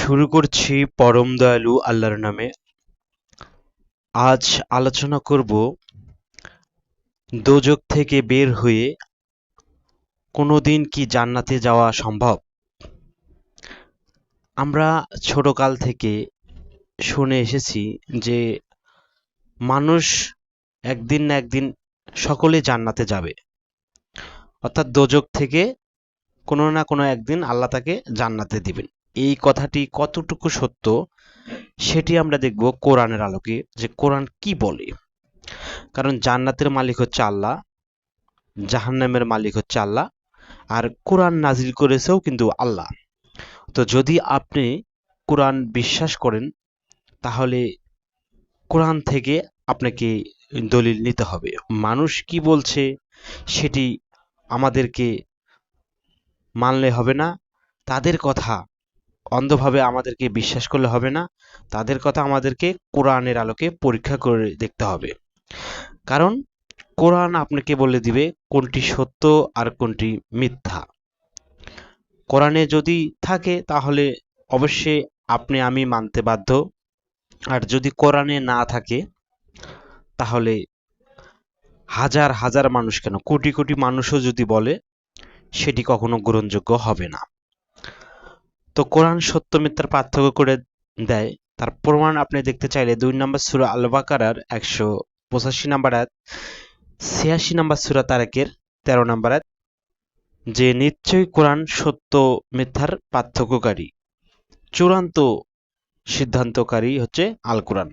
শুরু করছি পরম দয়ালু আল্লাহর নামে। আজ আলোচনা করব দোজক থেকে বের হয়ে কোনোদিন কি জান্নাতে যাওয়া সম্ভব? আমরা ছোটকাল থেকে শুনে এসেছি যে মানুষ একদিন না একদিন সকলে জান্নাতে যাবে। অর্থাৎ দোজক থেকে কোনো না কোনো একদিন আল্লাহ তাকে জান্নাতে দিবেন। এই কথাটি কতটুকু সত্য, সেটি আমরা দেখব কোরআনের আলোকে যে কোরআন কি বলে। কারণ জান্নাতের মালিক হচ্ছে আল্লাহ, জাহান্নামের মালিক হচ্ছে আল্লাহ, আর কোরআন নাজিল করেছেও কিন্তু আল্লাহ। তো যদি আপনি কোরআন বিশ্বাস করেন, তাহলে কোরআন থেকে আপনাকে দলিল নিতে হবে। মানুষ কি বলছে, সেটি আমাদেরকে মানলে হবে না। তাদের কথা অন্ধভাবে আমাদেরকে বিশ্বাস করলে হবে না। তাদের কথা আমাদেরকে কোরআনের আলোকে পরীক্ষা করে দেখতে হবে। কারণ কোরআন আপনাকে বলে দিবে কোনটি সত্য আর কোনটি মিথ্যা। কোরআনে যদি থাকে তাহলে অবশ্যই আপনি, আমি মানতে বাধ্য। আর যদি কোরআনে না থাকে তাহলে হাজার হাজার মানুষ কেন? কোটি কোটি মানুষও যদি বলে, সেটি কখনো গ্রহণযোগ্য হবে না। তো কোরআন সত্য মিথ্যার পার্থক্য করে দেয়। তার প্রমাণ আপনি দেখতে চাইলে দুই নম্বর সুরা আল বাকারার একশো পঁচাশি নাম্বার আয়াত, ছিয়াশি নাম্বার সুরা তারেকের তেরো নাম্বার আয়াত, যে নিশ্চয়ই কোরআন সত্য মিথ্যার পার্থক্যকারী। চূড়ান্ত সিদ্ধান্তকারী হচ্ছে আল কোরআন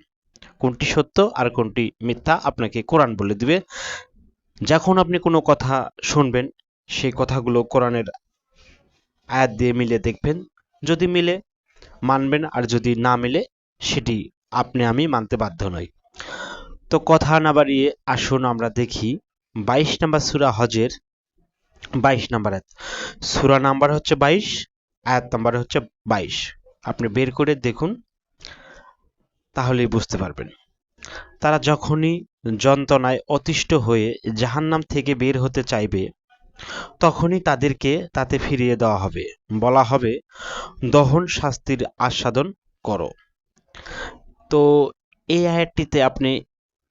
কোনটি সত্য আর কোনটি মিথ্যা আপনাকে কোরআন বলে দিবে। যখন আপনি কোনো কথা শুনবেন, সেই কথাগুলো কোরআনের আয়াত দিয়ে মিলে দেখবেন। যদি মিলে, মানবেন আর যদি না মিলে, সেটি আপনি আমি মানতে বাধ্য নই। তো কথা না বাড়িয়ে আসুন আমরা দেখি বাইশ নাম্বার সুরা হজের বাইশ নাম্বার আয়াত। সুরা নাম্বার হচ্ছে বাইশ, আয়াত নাম্বার হচ্ছে বাইশ। আপনি বের করে দেখুন, তাহলেই বুঝতে পারবেন। তারা যখনই যন্ত্রণায় অতিষ্ঠ হয়ে জাহান্নাম থেকে বের হতে চাইবে তখনই তাদেরকে তাতে ফিরিয়ে দেওয়া হবে। বলা হবে, দহন শাস্তির আস্বাদন করো। তো এই আয়াতটিতে আপনি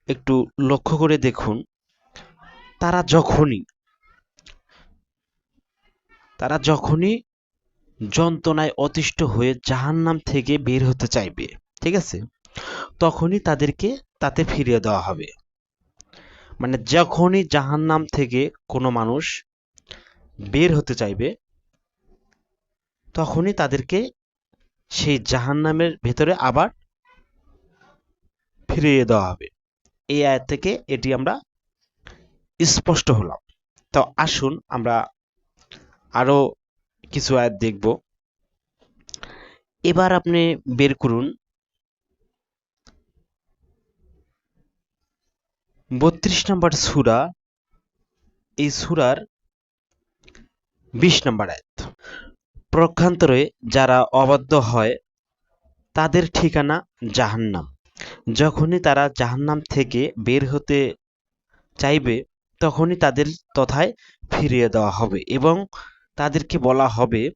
একটু লক্ষ্য করে দেখুন, তারা যখনই তারা যখনই যন্ত্রণায় অতিষ্ঠ হয়ে জাহান্নাম থেকে বের হতে চাইবে, ঠিক আছে? তখনই তাদেরকে তাতে ফিরিয়ে দেওয়া হবে। মানে যখনই জাহান্নাম থেকে কোনো মানুষ বের হতে চাইবে, তখনই তাদেরকে সেই জাহান্নামের ভেতরে আবার ফিরিয়ে দেওয়া হবে। এই আয়াত থেকে এটি আমরা স্পষ্ট হলাম। তো আসুন আমরা আরও কিছু আয়াত দেখব। এবার আপনি বের করুন। বত্রিশ নম্বর সুরা, এই সুরার বিশ নম্বর আয়াত। প্রক্ষান্তরে যারা অবাধ্য হয়, তাদের ঠিকানা জাহান্নাম। যখনই তারা জাহান্নাম থেকে বের হতে চাইবে, তখনই তাদের তথায় ফিরিয়ে দেওয়া হবে এবং তাদেরকে বলা হবে,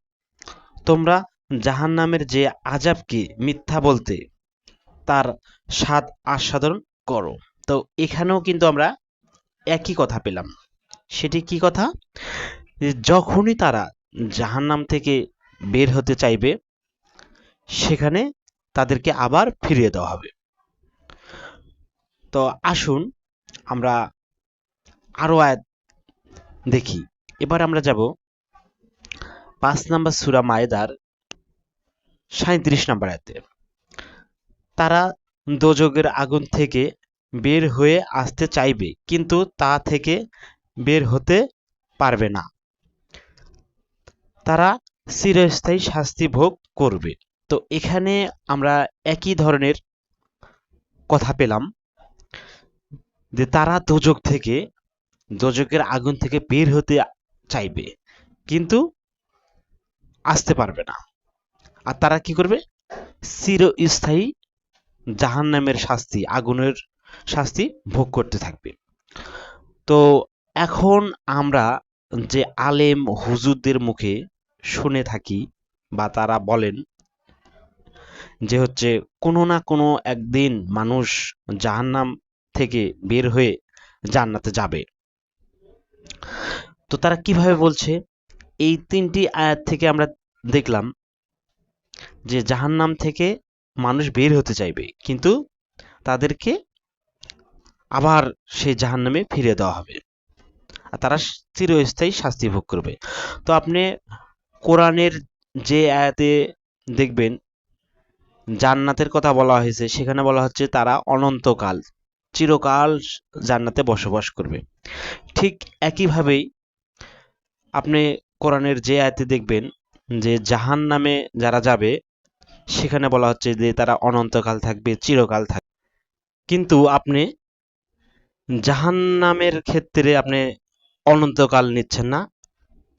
তোমরা জাহান্নামের যে আজাবকে মিথ্যা বলতে, তার স্বাদ আস্বাদন করো। তো এখানেও কিন্তু আমরা একই কথা পেলাম। সেটি কি কথা? যখনই তারা জাহান্নাম থেকে বের হতে চাইবে, সেখানে তাদেরকে আবার ফিরিয়ে দেওয়া হবে। তো আসুন আমরা আরও আয়াত দেখি। এবার আমরা যাব পাঁচ নাম্বার সুরা মায়েদার সাঁত্রিশ নাম্বার আয়াতে। তারা দোজগের আগুন থেকে বের হয়ে আসতে চাইবে, কিন্তু তা থেকে বের হতে পারবে না। তারা চিরস্থায়ী শাস্তি ভোগ করবে। তো এখানে আমরা একই ধরনের কথা পেলাম যে তারা দোজক থেকে, দোজকের আগুন থেকে বের হতে চাইবে, কিন্তু আসতে পারবে না। আর তারা কি করবে? চিরস্থায়ী জাহান নামের শাস্তি, আগুনের শাস্তি ভোগ করতে থাকবে। তো এখন আমরা যে আলেম হুজুরদের মুখে শুনে থাকি বা তারা বলেন যে হচ্ছে কোনো না কোনো একদিন মানুষ জাহান্নাম থেকে বের হয়ে জান্নাতে যাবে। তো তারা কীভাবে বলছে? এই তিনটি আয়াত থেকে আমরা দেখলাম যে জাহান্নাম থেকে মানুষ বের হতে চাইবে, কিন্তু তাদেরকে আবার সেই জাহান্নামে ফিরে দেওয়া হবে। তারা চিরস্থায়ী শাস্তি ভোগ করবে। তো আপনি কোরআনের যে আয়াতে দেখবেন, জান্নাতের কথা বলা হয়েছে, সেখানে বলা হচ্ছে তারা অনন্তকাল, চিরকাল জান্নাতে বসবাস করবে। ঠিক একইভাবেই আপনি কোরআনের যে আয়াতে দেখবেন যে জাহান নামে যারা যাবে, সেখানে বলা হচ্ছে যে তারা অনন্তকাল থাকবে, চিরকাল থাকবে। কিন্তু আপনি জাহান নামের ক্ষেত্রে আপনি অনন্তকাল নিচ্ছেন না।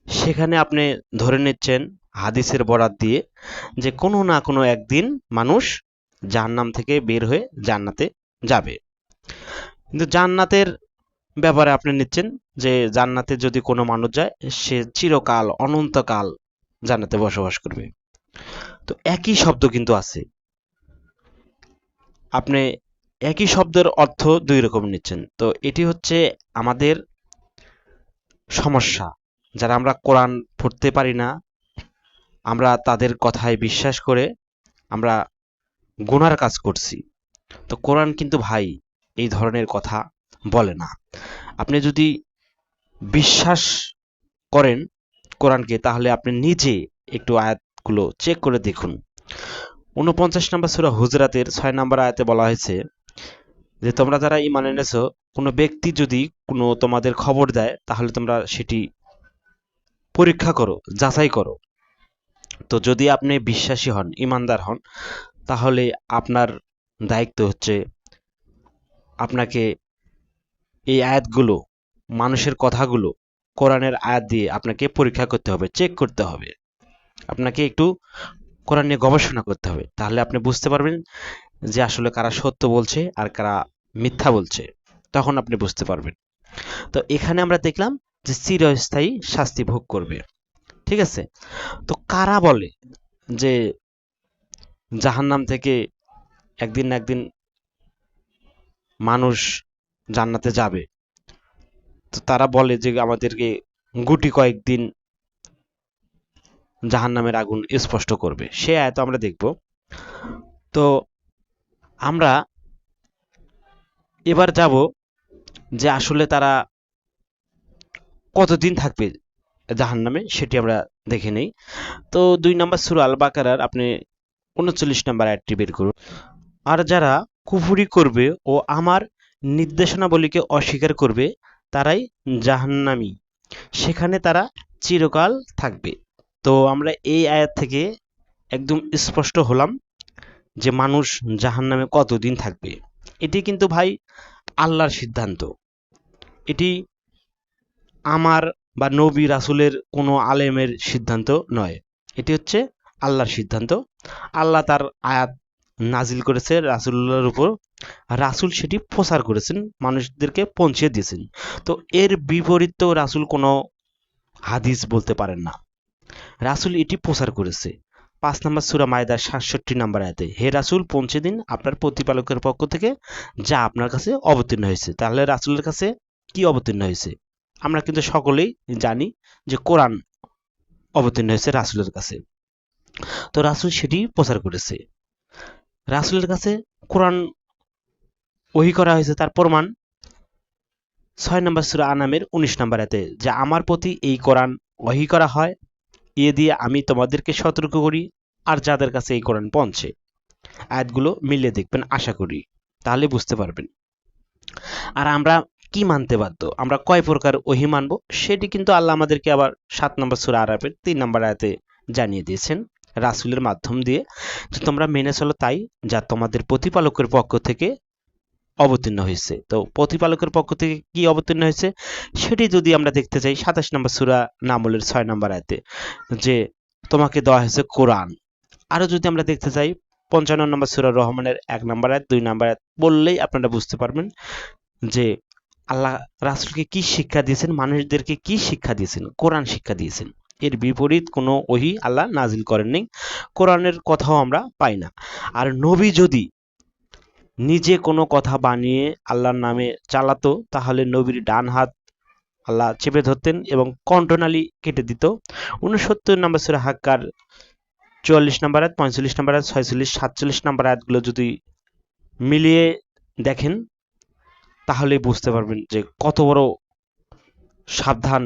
সেখানে আপনি ধরে নিচ্ছেন হাদিসের বরাত দিয়ে যে কোনো না কোনো একদিন মানুষ জাহান্নাম থেকে বের হয়ে জান্নাতে যাবে। কিন্তু জান্নাতের ব্যাপারে আপনি নিচ্ছেন যে জান্নাতে যদি কোনো মানুষ যায়, সে চিরকাল, অনন্তকাল জান্নাতে বসবাস করবে। তো একই শব্দ কিন্তু আছে। আপনি একই শব্দের অর্থ দুই রকম নিচ্ছেন। তো এটি হচ্ছে আমাদের সমস্যা। যারা আমরা কোরআন পড়তে পারি না, আমরা তাদের কথায় বিশ্বাস করে আমরা গুনার কাজ করছি। তো কোরআন কিন্তু ভাই এই ধরনের কথা বলে না। আপনি যদি বিশ্বাস করেন কোরআনকে, তাহলে আপনি নিজে একটু আয়াতগুলো চেক করে দেখুন। উনপঞ্চাশ নম্বর সুরা হুজরাতের ছয় নম্বর আয়াতে বলা হয়েছে যে তোমরা যারা ইমান এনেছো, কোনো ব্যক্তি যদি কোনো তোমাদের খবর দেয়, তাহলে তোমরা সেটি পরীক্ষা করো, যাচাই করো। তো যদি আপনি বিশ্বাসী হন, ইমানদার হন, তাহলে আপনার দায়িত্ব হচ্ছে আপনাকে এই আয়াতগুলো, মানুষের কথাগুলো, কোরআনের আয়াত দিয়ে আপনাকে পরীক্ষা করতে হবে চেক করতে হবে। আপনাকে একটু কোরআন নিয়ে গবেষণা করতে হবে, তাহলে আপনি বুঝতে পারবেন যে আসলে কারা সত্য বলছে আর কারা মিথ্যা বলছে, তখন আপনি বুঝতে পারবেন। তো এখানে আমরা দেখলাম যে চিরস্থায়ী শাস্তি ভোগ করবে। ঠিক আছে? তো কারা বলে যে জাহান্নাম থেকে একদিন না একদিন মানুষ জান্নাতে যাবে? তো তারা বলে যে আমাদেরকে গুটি কয়েকদিন জাহান্নামের আগুন স্পষ্ট করবে। সে আয়ত আমরা দেখব। তো আমরা এবার যাব যে আসলে তারা কতদিন থাকবে জাহান্নামে, সেটি আমরা দেখে নেই। তো দুই নম্বর সুর আল বাকারার আপনি উনচল্লিশ নম্বর অ্যাডটি বের করুন। আর যারা কুফুরি করবে ও আমার নির্দেশনাবলীকে অস্বীকার করবে, তারাই জাহান্নামি। সেখানে তারা চিরকাল থাকবে। তো আমরা এই আয়াত থেকে একদম স্পষ্ট হলাম। যে মানুষ জাহান্নামে কতদিন থাকবে? এটি কিন্তু ভাই আল্লাহর সিদ্ধান্ত। এটি আমার বা নবী রাসুলের কোনো আলেমের সিদ্ধান্ত নয়। এটি হচ্ছে আল্লাহর সিদ্ধান্ত। আল্লাহ তার আয়াত নাজিল করেছে রাসুল্লাহর উপর। রাসুল সেটি প্রচার করেছেন, মানুষদেরকে পৌঁছে দিয়েছেন। তো এর বিপরীত রাসুল কোনো হাদিস বলতে পারেন না। রাসুল এটি প্রচার করেছে। পাঁচ নম্বর সুরা মায়দার সাতষট্টি নম্বর আয়াতে, হে রাসুল, পৌঁছে দিন আপনার প্রতিপালকের পক্ষ থেকে যা আপনার কাছে অবতীর্ণ হয়েছে। তাহলে রাসুলের কাছে কি অবতীর্ণ হয়েছে? আমরা কিন্তু সকলেই জানি যে কোরআন অবতীর্ণ হয়েছে রাসুলের কাছে। তো রাসুল সেটি প্রচার করেছে। রাসুলের কাছে কোরআন ওহি করা হয়েছে তার প্রমাণ ছয় নম্বর সুরা আনামের উনিশ নম্বর এতে যে আমার প্রতি এই কোরআন ওহি করা হয় এ দিয়ে আমি তোমাদেরকে সতর্ক করি আর যাদের কাছে এই কোরআন পৌঁছে। আয়াতগুলো মিলে দেখবেন, আশা করি। তাহলে বুঝতে পারবেন। আর আমরা কি মানতে বাধ্য? আমরা কয় প্রকার ওহি মানব? সেটি কিন্তু আল্লাহ আমাদেরকে আবার সাত নম্বর সুরা আরবের তিন নম্বর আয়াতে জানিয়ে দিয়েছেন রাসুলের মাধ্যম দিয়ে। যে তোমরা মেনে চলো তাই, যা তোমাদের প্রতিপালকের পক্ষ থেকে অবতীর্ণ হয়েছে। তো প্রতিপালকের পক্ষ থেকে কি অবতীর্ণ হয়েছে? সেটি যদি আমরা দেখতে চাই, সাতাশ নম্বর সুরা নামলের ছয় নম্বর আয়তে, যে তোমাকে দেওয়া হয়েছে কোরআন। আরও যদি আমরা দেখতে চাই, পঞ্চান্ন নম্বর সুরা রহমানের এক নম্বর আয়াত, দুই নম্বর আয়াত বললেই আপনারা বুঝতে পারবেন যে আল্লাহ রাসুলকে কি শিক্ষা দিয়েছেন, মানুষদেরকে কি শিক্ষা দিয়েছেন, কোরআন শিক্ষা দিয়েছেন। এর বিপরীত কোনো ওহি আল্লাহ নাজিল করেননি। কোরআনের কথাও আমরা পাই না। আর নবী যদি নিজে কোনো কথা বানিয়ে আল্লাহর নামে চালাতো, তাহলে নবীর ডান হাত আল্লাহ চেপে ধরতেন এবং কণ্ঠনালী কেটে দিত। উনসত্তর নম্বর সুরা হাক্কার চুয়াল্লিশ নম্বর আয়াত, পঁয়তাল্লিশ নম্বর আয়াত, ছয়চল্লিশ, সাতচল্লিশ নম্বর আয়াতগুলো যদি মিলিয়ে দেখেন, তাহলেই বুঝতে পারবেন যে কত বড় সাবধান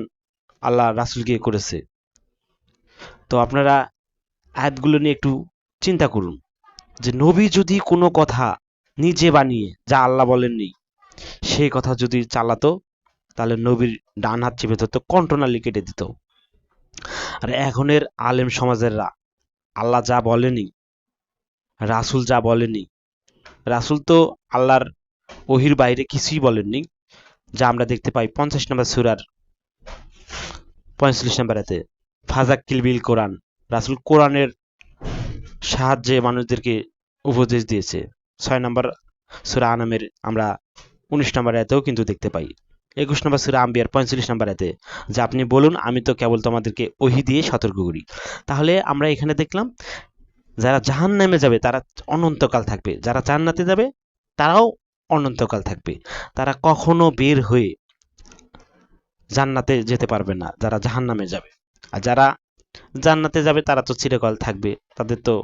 আল্লাহ রাসুলকে করেছে। তো আপনারা আয়াতগুলো নিয়ে একটু চিন্তা করুন, যে নবী যদি কোনো কথা নিজে বানিয়ে, যা আল্লাহ বলেননি। সেই কথা যদি চালাতো, তাহলে নবীর ডান হাত চেপে ধরতো, কণ্ঠনালী কেটে দিত। আর এখনের আলেম সমাজেররা আল্লাহ যা বলেনি, রাসুল যা বলেনি, রাসুল তো আল্লাহর ওহির বাইরে কিছুই বলেননি, যা আমরা দেখতে পাই পঞ্চাশ নম্বর সুরার পঁয়তাল্লিশ নম্বরেতে ফাজাক্কিল বিল কোরআন, রাসুল কোরআনের সাহায্যে মানুষদেরকে উপদেশ দিয়েছে। ছয় নম্বর সুরা আনামের আমরা উনিশ নম্বর এতেও কিন্তু দেখতে পাই। একুশ নম্বর সুরা আম্বিয়ার পঁয়তাল্লিশ নম্বর এতে যে আপনি বলুন, আমি তো কেবল তোমাদেরকে ওহি দিয়ে সতর্ক করি। তাহলে আমরা এখানে দেখলাম, যারা জাহান নামে যাবে, তারা অনন্তকাল থাকবে। যারা জান্নাতে যাবে, তারাও অনন্তকাল থাকবে। তারা কখনো বের হয়ে জান্নাতে যেতে পারবে না, যারা জাহান নামে যাবে। আর যারা জান্নাতে যাবে, তারা তো চিরকাল থাকবে। তাদের তো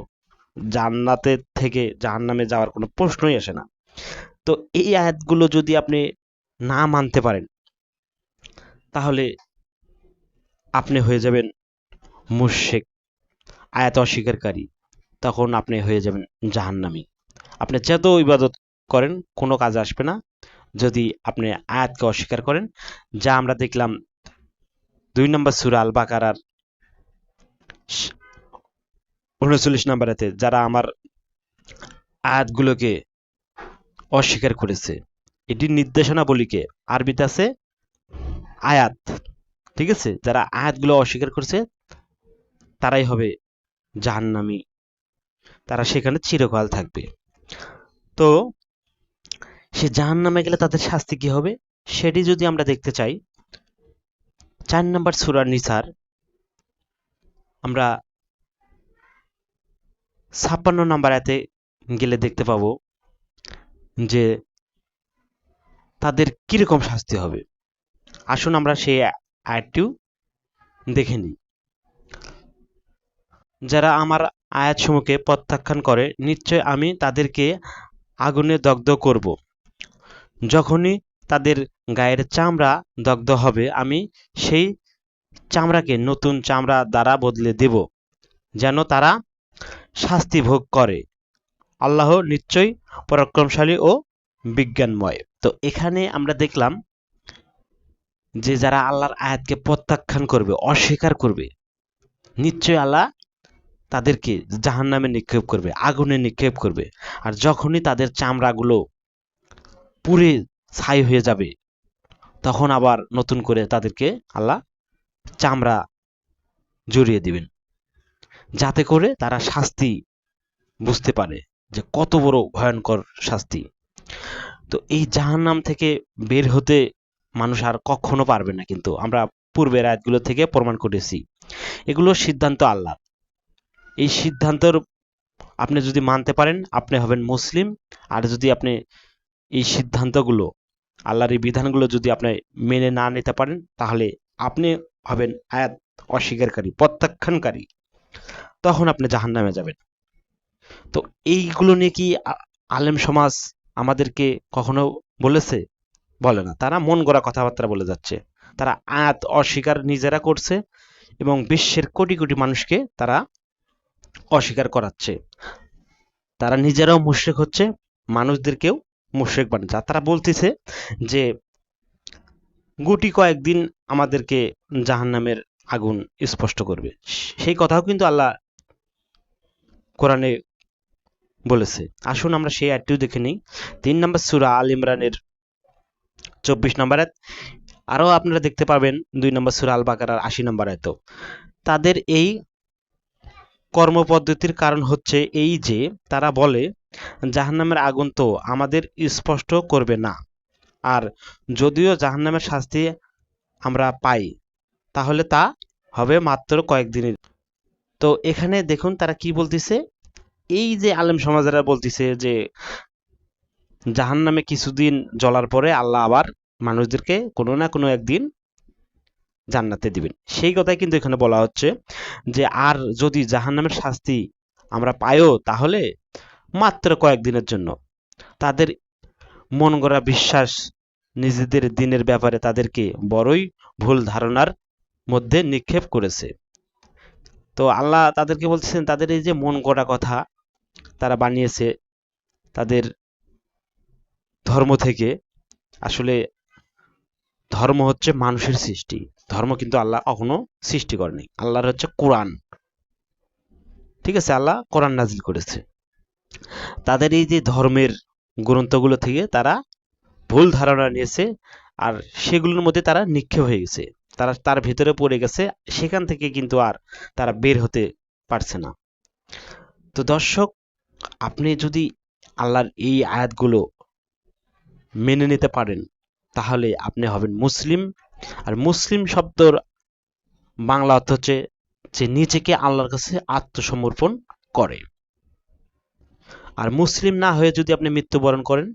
জান্নাতে থেকে জাহান্নামে যাওয়ার কোনো প্রশ্নই আসে না। তো এই আয়াতগুলো যদি আপনি না মানতে পারেন, তাহলে আপনি হয়ে যাবেন মুশেক আয়াত অস্বীকারী। তখন আপনি হয়ে যাবেন জাহান্নামি। আপনি যত ইবাদত করেন, কোনো কাজ আসবে না। যদি আপনি আয়াতকে অস্বীকার করেন, যা আমরা দেখলাম দুই নম্বর সুরা আল বাকারার উনচল্লিশ নম্বরেতে যারা আমার আয়াতগুলোকে অস্বীকার করেছে, এটির নির্দেশনাবলীকে, আরবিতে আছে আয়াত, ঠিক আছে? যারা আয়াতগুলো অস্বীকার করেছে, তারাই হবে জাহান্নামি। তারা সেখানে চিরকাল থাকবে। তো, সে জাহান নামে গেলে তাদের শাস্তি কি হবে? সেটি যদি আমরা দেখতে চাই, চার নম্বর সুরার নিসার, আমরা ছাপ্পান্ন নাম্বার এতে গেলে দেখতে পাবো যে তাদের কীরকম শাস্তি হবে। আসুন আমরা সেই আয়াতটিও দেখে নিই। যারা আমার আয়াতসমূহকে প্রত্যাখ্যান করে, নিশ্চয় আমি তাদেরকে আগুনে দগ্ধ করব। যখনই তাদের গায়ের চামড়া দগ্ধ হবে, আমি সেই চামড়াকে নতুন চামড়া দ্বারা বদলে দেব, যেন তারা শাস্তি ভোগ করে। আল্লাহ নিশ্চয়ই পরাক্রমশালী ও বিজ্ঞানময়। তো এখানে আমরা দেখলাম যে যারা আল্লাহর আয়াতকে প্রত্যাখ্যান করবে, অস্বীকার করবে নিশ্চয় আল্লাহ তাদেরকে জাহান নামে নিক্ষেপ করবে, আগুনে নিক্ষেপ করবে। আর যখনই তাদের চামড়াগুলো পুড়ে ছাই হয়ে যাবে, তখন আবার নতুন করে তাদেরকে আল্লাহ চামড়া জড়িয়ে দিবেন। যাতে করে তারা শাস্তি বুঝতে পারে যে কত বড় ভয়ঙ্কর শাস্তি। তো এই জাহান্নাম থেকে বের হতে মানুষ আর কখনো পারবে না কিন্তু। আমরা পূর্বের আয়াতগুলো থেকে প্রমাণ করেছি। এগুলো সিদ্ধান্ত আল্লাহ এই সিদ্ধান্তর আপনি যদি মানতে পারেন, আপনি হবেন মুসলিম। আর যদি আপনি এই সিদ্ধান্তগুলো, আল্লাহর এই বিধানগুলো যদি আপনি মেনে না নিতে পারেন, তাহলে আপনি হবেন আয়াত অস্বীকারী, প্রত্যাখ্যানকারী। তখন আপনি জাহান নামে যাবেন। তো এইগুলো নিয়ে কি আলেম সমাজ আমাদেরকে কখনো বলেছে? বলে না। তারা মন গড়া কথাবার্তা বলে যাচ্ছে। তারা আয়াত অস্বীকার নিজেরা করছে এবং বিশ্বের কোটি কোটি মানুষকে তারা অস্বীকার করাচ্ছে। তারা নিজেরাও মুশ্রেক হচ্ছে, মানুষদেরকেও মুশ্রেক বানাচ্ছে। তারা বলতেছে যে, গুটি কয়েকদিন আমাদেরকে জাহান্নামের আগুন স্পষ্ট করবে। সেই কথাও কিন্তু আল্লাহ কোরআনে বলেছে। আসুন আমরা সেই অ্যাডটিও দেখে নিই। তিন নম্বর সুরা আল ইমরানের চব্বিশ নম্বর আরও আপনারা দেখতে পাবেন দুই নম্বর সুরা আল বাকার আশি নম্বর এত তাদের এই কর্মপদ্ধতির কারণ হচ্ছে এই যে, তারা বলে, জাহান্নামের আগুন তো আমাদের স্পষ্ট করবে না। আর যদিও জাহান্নামের শাস্তি আমরা পাই তাহলে তা হবে মাত্র কয়েকদিনের। তো এখানে দেখুন তারা কি বলতেছে? এই যে আলেম সমাজেরা বলতেছে যে জাহান নামে কিছুদিন জ্বলার পরে আল্লাহ আবার মানুষদেরকে কোনো না কোনো একদিন জান্নাতে দিবেন। সেই কথাই কিন্তু এখানে বলা হচ্ছে যে, আর যদি জাহান নামের শাস্তি আমরা পাইও তাহলে মাত্র কয়েকদিনের জন্য। তাদের মন গড়া বিশ্বাস, নিজেদের দিনের ব্যাপারে তাদেরকে বড়ই ভুল ধারণার মধ্যে নিক্ষেপ করেছে। তো আল্লাহ তাদেরকে বলতেছেন, তাদের এই যে মন গড়া কথা তারা বানিয়েছে তাদের ধর্ম থেকে, আসলে ধর্ম হচ্ছে মানুষের সৃষ্টি। ধর্ম কিন্তু আল্লাহ কখনো সৃষ্টি করেনি। আল্লাহর হচ্ছে কোরআন। ঠিক আছে, আল্লাহ কোরআন নাজিল করেছে। তাদের এই যে ধর্মের গ্রন্থগুলো থেকে তারা ভুল ধারণা নিয়েছে আর সেগুলোর মধ্যে তারা নিক্ষেপ হয়ে গেছে। তারা, তার ভিতরে পড়ে গেছে, সেখান থেকে কিন্তু আর তারা বের হতে পারছে না। তো দর্শক, আপনি যদি আল্লাহর এই আয়াতগুলো মেনে নিতে পারেন, তাহলে আপনি হবেন মুসলিম। আর মুসলিম শব্দর বাংলা অর্থ হচ্ছে যে নিজেকে আল্লাহর কাছে আত্মসমর্পণ করে। আর মুসলিম না হয়ে যদি আপনি মৃত্যুবরণ করেন,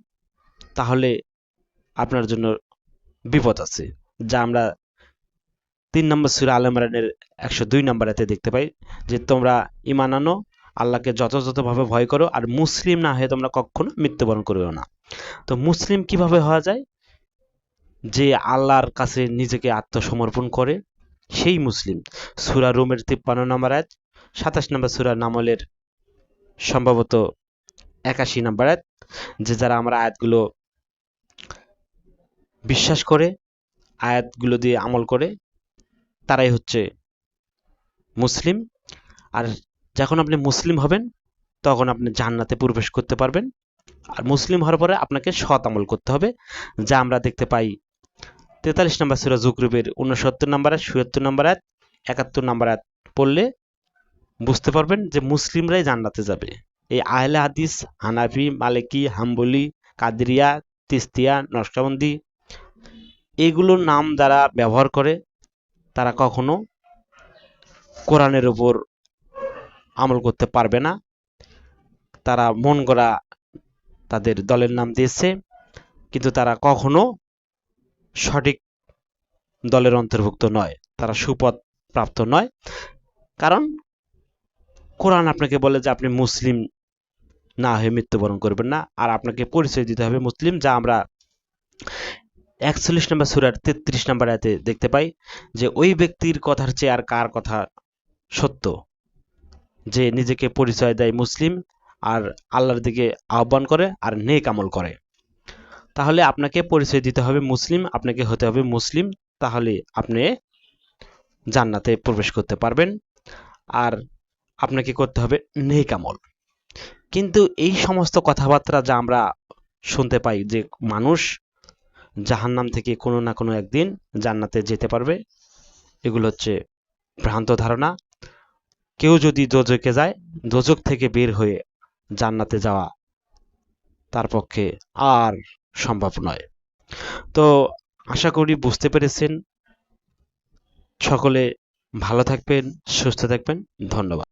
তাহলে আপনার জন্য বিপদ আছে, যা আমরা তিন নম্বর সুরা আল ইমরানের একশো দুই নম্বর এতে দেখতে পাই যে তোমরা ইমান আনো, আল্লাহকে যথাযথভাবে ভয় করো আর মুসলিম না হয়ে তোমরা কখনো মৃত্যুবরণ করবেও না। তো মুসলিম কীভাবে হওয়া যায়? যে আল্লাহর কাছে নিজেকে আত্মসমর্পণ করে, সেই মুসলিম। সুরা রুমের তিপ্পান্ন নম্বর আয়াত, সাতাশ নম্বর সুরা নামলের সম্ভবত একাশি নম্বর আয়াত, যে যারা আমরা আয়াতগুলো বিশ্বাস করে, আয়াতগুলো দিয়ে আমল করে তারাই হচ্ছে মুসলিম। আর যখন আপনি মুসলিম হবেন, তখন আপনি জান্নাতে প্রবেশ করতে পারবেন। আর মুসলিম হওয়ার পরে আপনাকে সৎ আমল করতে হবে, যা আমরা দেখতে পাই তেতাল্লিশ নম্বর সুরা জুকরুবের উনসত্তর নম্বর আয়াত সুয়াত্তর নম্বর আয়াত, একাত্তর নম্বর আয়াত পড়লে বুঝতে পারবেন যে মুসলিমরাই জান্নাতে যাবে। এই আহলে হাদিস হানাফি, মালিকি, হাম্বলি, কাদরিয়া, তিস্তিয়া নকশবন্দি এগুলোর নাম যারা ব্যবহার করে তারা কখনো কোরআনের উপর আমল করতে পারবে না। তারা মন গড়া তাদের দলের নাম দিয়েছে, কিন্তু তারা কখনো সঠিক দলের অন্তর্ভুক্ত নয়, তারা সুপথ প্রাপ্ত নয়। কারণ কোরআন আপনাকে বলে যে আপনি মুসলিম না হয়ে মৃত্যুবরণ করবেন না, আর আপনাকে পরিচয় দিতে হবে মুসলিম, যা আমরা একচল্লিশ নম্বর সুরার তেত্রিশ নম্বর আয়াতে দেখতে পাই যে, ওই ব্যক্তির কথার চেয়ে আর কার কথা সত্য? যে নিজেকে পরিচয় দেয় মুসলিম আর আল্লাহর দিকে আহ্বান করে আর নেক আমল করে। তাহলে আপনাকে পরিচয় দিতে হবে মুসলিম, আপনাকে হতে হবে মুসলিম, তাহলে আপনি জান্নাতে প্রবেশ করতে পারবেন আর আপনাকে করতে হবে নেক আমল। কিন্তু এই সমস্ত কথাবার্তা যা আমরা শুনতে পাই যে মানুষ জাহান্নাম থেকে কোনো না কোনো একদিন জান্নাতে যেতে পারবে। এগুলো হচ্ছে ভ্রান্ত ধারণা। কেউ যদি দোজকে যায় দোজক থেকে বের হয়ে জান্নাতে যাওয়া তার পক্ষে আর সম্ভব নয়। তো আশা করি বুঝতে পেরেছেন। সকলে ভালো থাকবেন, সুস্থ থাকবেন। ধন্যবাদ।